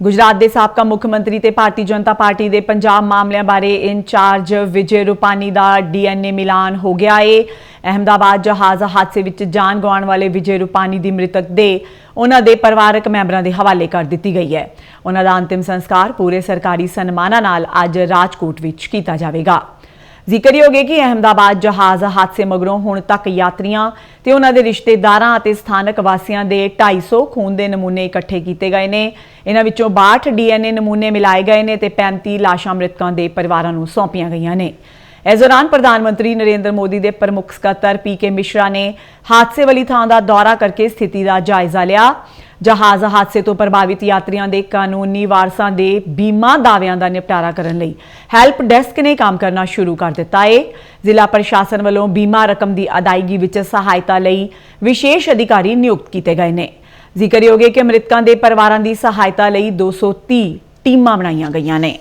ਗੁਜਰਾਤ ਦੇ ਸਾਬਕਾ ਮੁੱਖ ਮੰਤਰੀ ਤੇ ਭਾਰਤੀ ਜਨਤਾ ਪਾਰਟੀ ਦੇ ਪੰਜਾਬ ਮਾਮਲਿਆਂ ਬਾਰੇ ਇੰਚਾਰਜ ਵਿਜੇ ਰੂਪਾਨੀ ਦਾ ਡੀਐਨਏ ਮਿਲਾਨ ਹੋ ਗਿਆ ਏ ਅਹਮਦਾਬਾਦ ਜਹਾਜ਼ ਹਾਦਸੇ ਵਿੱਚ ਜਾਨ ਗਵਾਉਣ ਵਾਲੇ ਵਿਜੇ ਰੂਪਾਨੀ ਦੀ ਮ੍ਰਿਤਕ ਦੇ ਉਹਨਾਂ ਦੇ ਪਰਿਵਾਰਕ ਮੈਂਬਰਾਂ ਦੇ ਹਵਾਲੇ ਕਰ ਦਿੱਤੀ ਗਈ ਹੈ ਉਹਨਾਂ ਦਾ ਅੰਤਿਮ ਸੰਸਕਾਰ ਪੂਰੇ ਸਰਕਾਰੀ ਸਨਮਾਨਾਂ ਨਾਲ ਅੱਜ ਰਾਜਕੋਟ ਵਿੱਚ ਕੀਤਾ ਜਾਵੇਗਾ ਜ਼ਿਕਰਯੋਗ ਹੈ ਕਿ ਅਹਮਦਾਬਾਦ ਜਹਾਜ਼ ਹਾਦਸੇ ਮਗਰੋਂ ਹੁਣ ਤੱਕ ਯਾਤਰੀਆਂ ਤੇ ਉਹਨਾਂ ਦੇ ਰਿਸ਼ਤੇਦਾਰਾਂ ਅਤੇ ਸਥਾਨਕ ਵਾਸੀਆਂ ਦੇ 250 ਖੂਨ ਦੇ ਨਮੂਨੇ ਇਕੱਠੇ ਕੀਤੇ ਗਏ ਨੇ। ਇਹਨਾਂ ਵਿੱਚੋਂ 62 ਡੀਐਨਏ ਨਮੂਨੇ ਮਿਲਾਏ ਗਏ ਨੇ ਤੇ 35 ਲਾਸ਼ਾਂ ਮ੍ਰਿਤਕਾਂ ਦੇ ਪਰਿਵਾਰਾਂ ਨੂੰ ਸੌਂਪੀਆਂ ਗਈਆਂ ਨੇ। ਇਸ ਦੌਰਾਨ ਪ੍ਰਧਾਨ ਮੰਤਰੀ ਨਰਿੰਦਰ ਮੋਦੀ ਦੇ ਪ੍ਰਮੁੱਖ ਸਕੱਤਰ ਪੀਕੇ ਮਿਸ਼ਰਾ ਨੇ ਹਾਦਸੇ ਵਾਲੀ ਥਾਂ ਦਾ ਦੌਰਾ ਕਰਕੇ ਸਥਿਤੀ ਦਾ ਜਾਇਜ਼ਾ ਲਿਆ। ਜਹਾਜ਼ ਹਾਦਸੇ ਤੋਂ ਪ੍ਰਭਾਵਿਤ ਯਾਤਰੀਆਂ ਦੇ ਕਾਨੂੰਨੀ ਵਾਰਸਾਂ ਦੇ ਬੀਮਾ ਦਾਅਵਿਆਂ ਦਾ ਨਿਪਟਾਰਾ ਕਰਨ ਲਈ ਹੈਲਪ ਡੈਸਕ ਨੇ ਕੰਮ ਕਰਨਾ ਸ਼ੁਰੂ ਕਰ ਦਿੱਤਾ ਹੈ ਜ਼ਿਲ੍ਹਾ ਪ੍ਰਸ਼ਾਸਨ ਵੱਲੋਂ ਬੀਮਾ ਰਕਮ ਦੀ ਅਦਾਇਗੀ ਵਿੱਚ ਸਹਾਇਤਾ ਲਈ ਵਿਸ਼ੇਸ਼ ਅਧਿਕਾਰੀ ਨਿਯੁਕਤ ਕੀਤੇ ਗਏ ਨੇ। ਜ਼ਿਕਰਯੋਗ ਹੈ ਕਿ ਮ੍ਰਿਤਕਾਂ ਦੇ ਪਰਿਵਾਰਾਂ ਦੀ ਸਹਾਇਤਾ ਲਈ 230 ਟੀਮਾਂ ਬਣਾਈਆਂ ਗਈਆਂ ਨੇ।